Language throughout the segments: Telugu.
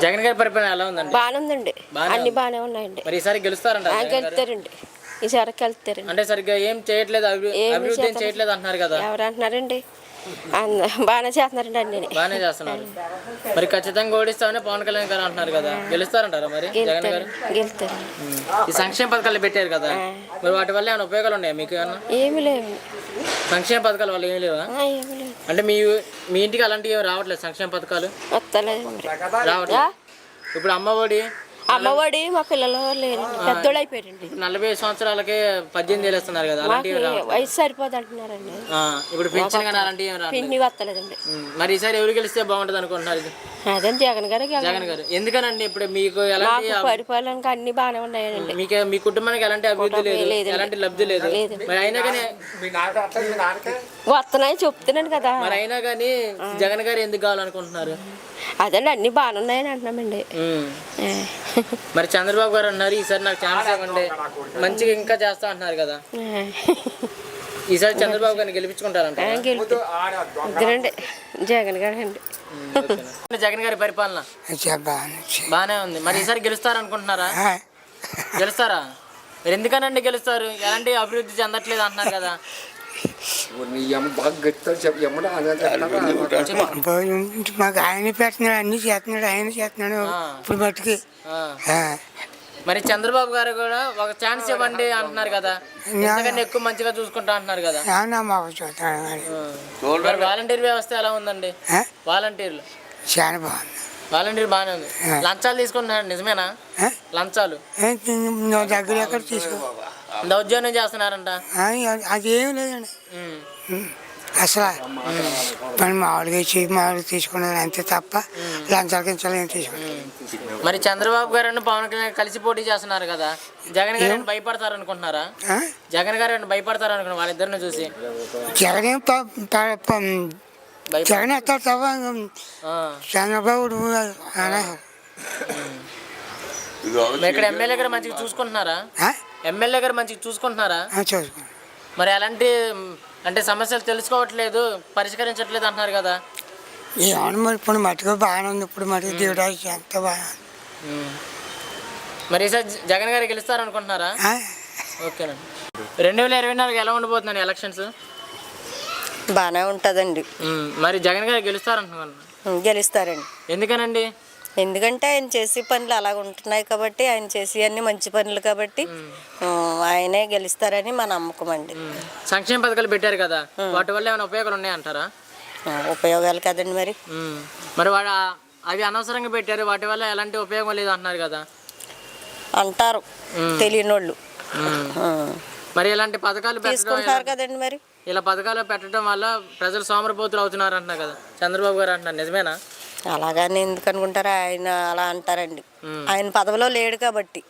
జగన్ గారి పరిపాలన ఎలా ఉందండి? బాగానే ఉందండి. బాగానే అన్ని. బాగానే ఉన్నాయండి. మరి ఈసారి గెలుస్తారంట? గెలుతారండి. ఈసారి వెళ్తారండి. అంటే సరిగ్గా ఏం చేయట్లేదు అభి- అభివృద్ధి ఏం. చేయట్లేదు అంటున్నారు కదా? ఎవరు అంటున్నారండి? అంద- బాగానే చేస్తున్నారండి అన్ని. బాగానే చేస్తున్నారు. మరి ఖచ్చితంగా ఓడిస్తామని పవన్ కళ్యాణ్ గారు అంటున్నారు కదా. గెలుస్తారంటారా మరి జగన్ గారు? ఉమ్. ఈ సంక్షేమ పథకాలు పెట్టారు కదా. మరి వాటి వల్ల ఏమైనా ఉపయోగాలు ఉన్నాయా మీకు ఏమన్నా? ఏమి లేవు. సంక్షేమ పథకాల వల్ల ఏమి లేవా? అంటే మీ మీ ఇంటికి అలాంటివి ఏమి రావట్లేదు సంక్షేమ పథకాలు? రావట్లేదు. ఇప్పుడు అమ్మఒడి అమ్మఒడి మా పిల్లలు లేరండి పెద్దోళ్ళు అయిపోయారండి నలభై సంవత్సరాలకే పద్దెనిమిది వేలు ఇస్తున్నారు కదా అలాంటివి వయసు సరిపోదు అంటున్నారండి ఆ, ఇప్పుడు పెన్షన్ కానీ అలాంటివి ఏమి రావట్లేదు పిండి వస్తలేదండి. మరి ఈసారి ఎవరు గెలిస్తే బాగుంటుంది అనుకుంటున్నారు ఇది? అదే జగన్ గారికి జగన్ గారు ఎందుకనండి ఇప్పుడు మీకు ఎలాంటి మాకు పరిపాలనకి అన్ని బాగానే ఉన్నాయండి మీకు మీ కుటుంబానికి ఎలాంటి అభివృద్ధి లేదు. ఎలాంటి లబ్ధి లేదు. మరి అయినా కానీ వస్తున్నాయి చెప్తున్నాను కదా. మరి అయినా కానీ జగన్ గారు ఎందుకు కావాలనుకుంటున్నారు? అదండి అన్ని బాగానే ఉన్నాయని అంటున్నామండి. మరి చంద్రబాబు గారు అన్నారు ఈసారి నాకు ఛాన్స్ ఇవ్వండి. మంచిగా ఇంకా చేస్తా అంటున్నారు కదా. ఈసారి చంద్రబాబు గారిని గెలిపించుకుంటారంట ఇద్దరండి. జగన్ గారు అండి. జగన్ గారి పరిపాలన. బాగానే ఉంది. మరి ఈసారి గెలుస్తారనుకుంటున్నారా? గెలుస్తారా? మీరు ఎందుకనండి గెలుస్తారు? ఎలాంటి అభివృద్ధి చెందట్లేదు అంటున్నారు కదా. మాకు ఆయన పెట్టినాడు అన్ని చేస్తున్నాడు ఆయన చేస్తున్నాడు ఆ. ఇప్పుడు. ఆ. మరి చంద్రబాబు గారు కూడా ఒక ఛాన్స్ ఇవ్వండి అంటున్నారు కదా. ఎందుకంటే ఎక్కువ మంచిగా చూసుకుంటా అంటున్నారు కదా. మరి. వాలంటీర్ వ్యవస్థ ఎలా ఉందండి? వాలంటీర్లు. చాలా బాగుంది. వాలంటీర్ బాగానే ఉంది. లంచాలు తీసుకుంటున్నారు నిజమేనా? లంచాలు. దగ్గర ఎక్కడ తీసుకో? దౌర్జన్యం చేస్తున్నారంట. అదేం లేదండి. ఉమ్. ఉం. అసలు పని మామూలుగా ఇచ్చి మామూలుగా తీసుకున్నది అంతే తప్ప లంచాల కించాలు ఏం తీసుకున్నారు మరి చంద్రబాబు గారు పవన్ కళ్యాణ్ కలిసి పోటీ చేస్తున్నారు కదా. జగన్ గారు భయపడతారు అనుకుంటున్నారా? జగన్ గారు భయపడతారు అనుకున్నారు వాళ్ళిద్దరిని చూసి? జగన్ జగన్ ఎత్తాడు తప్ప. చంద్రబాబు ఇక్కడ ఎమ్మెల్యే గారు మంచిగా చూసుకుంటున్నారా? ఎమ్మెల్యే గారు మంచిగా చూసుకుంటున్నారా? మరి ఎలాంటి మ్, అంటే సమస్యలు తెలుసుకోవట్లేదు పరిష్కరించట్లేదు అంటున్నారు కదా? ఏమన్నా మరి ఇప్పుడు మటుకు బాగానే ఉంది. ఇప్పుడు మటుకు దేవుడా ఎంత బాగా. మరి ఈసారి జగన్ గారు గెలుస్తారు అనుకుంటున్నారా ఆ? ఓకేనండి. రెండు వేల ఇరవై నాలుగు ఎలా ఉండబోతుందండి ఎలక్షన్స్ బాగానే ఉంటుందండి. మరి జగన్ గారు గెలుస్తారు అనుకుంటున్నాను గెలుస్తారండి. ఎందుకనండి? ఎందుకంటే ఆయన చేసే పనులు అలాగ ఉంటున్నాయి కాబట్టి ఆయన చేసే అన్ని మంచి పనులు కాబట్టి ఆయనే గెలుస్తారని మా నమ్మకం అండి. సంక్షేమ పథకాలు పెట్టారు కదా వాటి వల్ల ఏమైనా ఉపయోగాలు ఉన్నాయంటారా? ఉపయోగాలు కదండి మరి. మరి వాడు అవి అనవసరంగా పెట్టారు వాటి వల్ల ఎలాంటి ఉపయోగం లేదు అంటున్నారు కదా. అంటారు తెలియని వాళ్ళు. మరి ఇలాంటి పథకాలు పెట్టడం తీసుకుంటారు కదండి మరి. ఇలా పథకాలు పెట్టడం వల్ల ప్రజలు సోమరపోతులు అవుతున్నారు అంటున్నారు కదా చంద్రబాబు గారు అంటున్నారు నిజమేనా? అలాగని ఎందుకు అనుకుంటారు? ఆయన అలా అంటారండి. ఆయన పదవిలో లేడు కాబట్టి.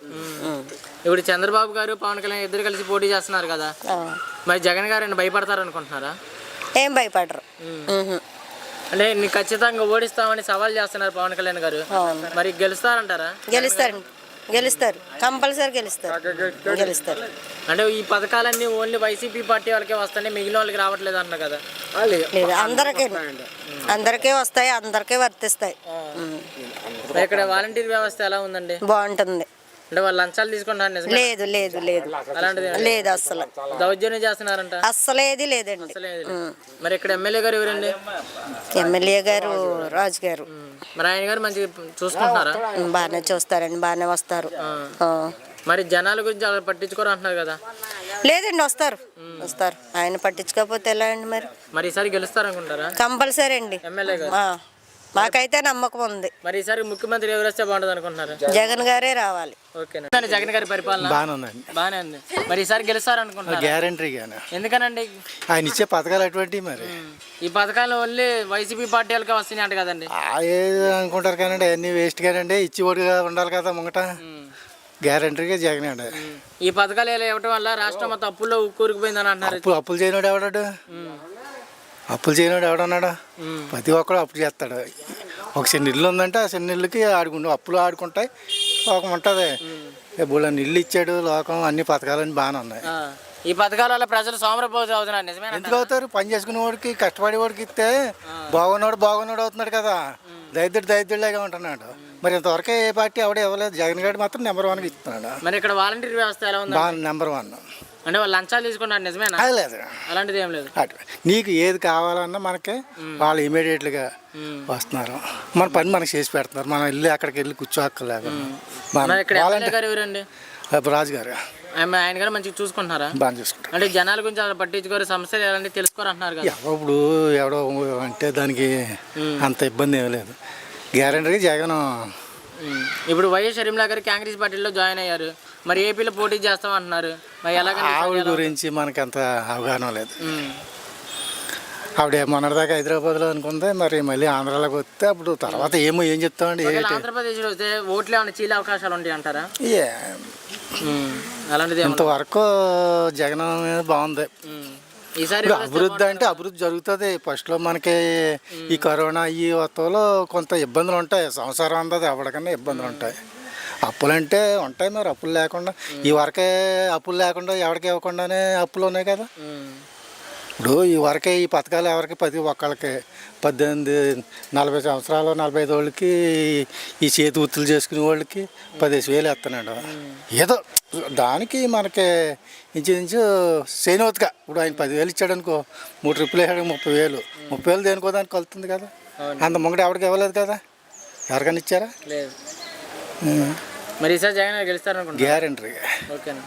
ఇప్పుడు చంద్రబాబు గారు పవన్ కళ్యాణ్ ఇద్దరు కలిసి పోటీ చేస్తున్నారు కదా. మరి జగన్ గారు ఆయన భయపడతారు అనుకుంటున్నారా? ఏం భయపడరు. అంటే ఖచ్చితంగా ఓడిస్తామని సవాల్ చేస్తున్నారు పవన్ కళ్యాణ్ గారు. మరి గెలుస్తారంటారా? గెలుస్తారండి. గెలుస్తారు. కంపల్సరీ గెలుస్తారు. గెలుస్తారు. అంటే ఈ పథకాలన్నీ ఓన్లీ వైసీపీ పార్టీ వాళ్ళకే వస్తాయి మిగిలిన వాళ్ళకి రావట్లేదు అన్నారు కదా? లేదు. అందరికీ. అందరికీ వస్తాయి అందరికీ వర్తిస్తాయి. ఇక్కడ వాలంటీర్ వ్యవస్థ ఎలా ఉందండి? బాగుంటుంది. అంటే వాళ్ళు లంచాలు తీసుకుంటారు లేదు లేదు లేదు. అలాంటిది లేదు అస్సలు. దౌర్జన్యం చేస్తున్నారంట? అస్సలేది లేదండి. మరి ఇక్కడ ఎమ్మెల్యే గారు ఎవరండి? ఎమ్మెల్యే గారు రాజు గారు. మరి ఆయన గారు చూసుకుంటున్నారా? బాగానే చూస్తారండి బాగానే వస్తారు. ఆ. మరి జనాల గురించి అలా పట్టించుకోరు అంటున్నారు కదా? లేదండి వస్తారు. వస్తారు. ఆయన పట్టించుకోకపోతే ఎలా అండి మరి? మరి ఈసారి గెలుస్తారనుకుంటారా? కంపల్సరీ అండి. ఎమ్మెల్యే గారు. ఆ. మాకైతే నమ్మకం ఉంది. మరి ఈసారి ముఖ్యమంత్రి ఎవరు వస్తే బాగుంటుంది అనుకుంటున్నారు? జగన్ గారే రావాలి. ఓకే జగన్ గారి పరిపాలన? బాగానే ఉందండి. బాగానే ఉంది. మరి ఈసారి గెలుస్తారనుకుంటున్నారు? గ్యారంటీగానే. ఎందుకనండి? ఆయన ఇచ్చే పథకాలు అటువంటివి మరి. ఈ పథకాలు ఓన్లీ వైసీపీ పార్టీ వాళ్ళకే వస్తున్నాయి అంట కదండి. ఆ ఏదో అనుకుంటారు కానీ అవన్నీ వేస్ట్ కానండి ఇచ్చి ఓడిగా ఉండాలి కదా ముంగట. గ్యారంటీగా జగన్ అండి. ఈ పథకాలు ఇలా ఇవ్వటం వల్ల రాష్ట్రం మొత్తం అప్పుల్లో కూరుకుపోయిందని అంటున్నారు. అప్పు అప్పులు చేయనోడు ఎవడాడు? అప్పులు చేయనోడు ఎవడన్నాడు? ప్రతి ఒక్కడు అప్పు చేస్తాడు. ఒక చిన్న ఇల్లు ఉందంటే ఆ చిన్న ఇల్లుకి ఆడుకుంటు అప్పులు ఆడుకుంటాయి లోకం ఉంటుంది. ఇప్పుడు ఇల్లు ఇచ్చాడు లోకం అన్ని పథకాలన్నీ బాగానే ఉన్నాయి. ఈ పథకాల వల్ల ప్రజలు సోమరపోజు అవుతున్నారు నిజమేనా ఎందుకు అవుతారు? పని చేసుకునే వాడికి కష్టపడే వాడికి ఇస్తే బాగున్నాడు బాగున్నాడు అవుతున్నాడు కదా. దైద్యుడు దైద్యుడిలాగా ఉంటున్నాడు. మరి ఇంతవరకు ఏ పార్టీ ఎవడ ఇవ్వలేదు. జగన్ గారు మాత్రం నెంబర్ వన్కి ఇస్తున్నాడు. మరి ఇక్కడ వాలంటీర్ వ్యవస్థ ఎలా ఉంది నెంబర్ వన్. అంటే వాళ్ళు లంచాలు తీసుకున్నారు నిజమేనా? అది లేదు. అలాంటిది ఏం లేదు. అటు నీకు ఏది కావాలన్నా మనకి వాళ్ళు ఇమీడియట్గా వస్తున్నారు. మన పని మనకి చేసి పెడుతున్నారు. మనం వెళ్ళి అక్కడికి వెళ్ళి కూర్చోక్కర్లేదు. మరి ఇక్కడ ఎమ్మెల్యే గారు ఎవరండి? రాజు గారు ఆయన ఆయన గారు మంచిగా చూసుకుంటున్నారా? బాగా చూసుకుంటారు. అంటే జనాల గురించి అసలు పట్టించుకోరు సమస్యలు ఎలాంటి తెలుసుకోరు అంటున్నారు కదా. ఎవరో ఇప్పుడు ఎవడో అంటే దానికి అంత ఇబ్బంది ఏం లేదు. గ్యారంటీగా జగన్. ఇప్పుడు వైఎస్ షర్మిలా గారు కాంగ్రెస్ పార్టీలో జాయిన్ అయ్యారు. మరి ఏపీలో పోటీ చేస్తాం అంటున్నారు మరి ఎలాగని ఆవిడ గురించి మనకి అంత అవగాహన లేదు. ఆవిడ మొన్నటిదాకా హైదరాబాద్లో అనుకుంది మరి మళ్ళీ ఆంధ్రాలోకి వస్తే అప్పుడు తర్వాత ఏమో ఏం చెప్తామండి ఒకవేళ ఏంటి? ఆంధ్రప్రదేశ్లో వస్తే ఓట్లు ఏమైనా చీలే అవకాశాలు ఉంటాయి అంటారా. అలాంటిది? ఇంతవరకు జగన్ బాగుంది. ఈసారి అభివృద్ధి అంటే అభివృద్ధి జరుగుతుంది. ఫస్ట్లో మనకి ఈ కరోనా ఈ వత్తంలో కొంత ఇబ్బందులు ఉంటాయి. సంసారం అందది ఎవరికన్నా ఇబ్బందులు ఉంటాయి. అప్పులు అంటే ఉంటాయి మరి అప్పులు లేకుండా. ఈ వరకే అప్పులు లేకుండా ఎవరికి ఇవ్వకుండానే అప్పులు ఉన్నాయి కదా. ఇప్పుడు ఈ వరకే ఈ పథకాలు ఎవరికి ప్రతి ఒక్కళ్ళకి. పద్దెనిమిది నలభై సంవత్సరాలు నలభై ఐదు వాళ్ళకి ఈ చేతి వృత్తులు చేసుకునే వాళ్ళకి పదిహేను వేలు వేస్తున్నాడు. ఏదో దానికి మనకి ఇంచుమించు చేనవతగా ఇప్పుడు ఆయన పదివేలు ఇచ్చాడు అనుకో మూడు ట్రిప్పులు వేసాడు ముప్పై వేలు. ముప్పై వేలు దేనికో దానికి కలుతుంది కదా. అంత ముంగట ఎవరికి ఇవ్వలేదు కదా. ఎవరికైనా ఇచ్చారా? లేదు. మరి ఈసారి జగన్ గారు గెలుస్తారనుకుంటున్నారు? గ్యారంటీ. ఓకేనా.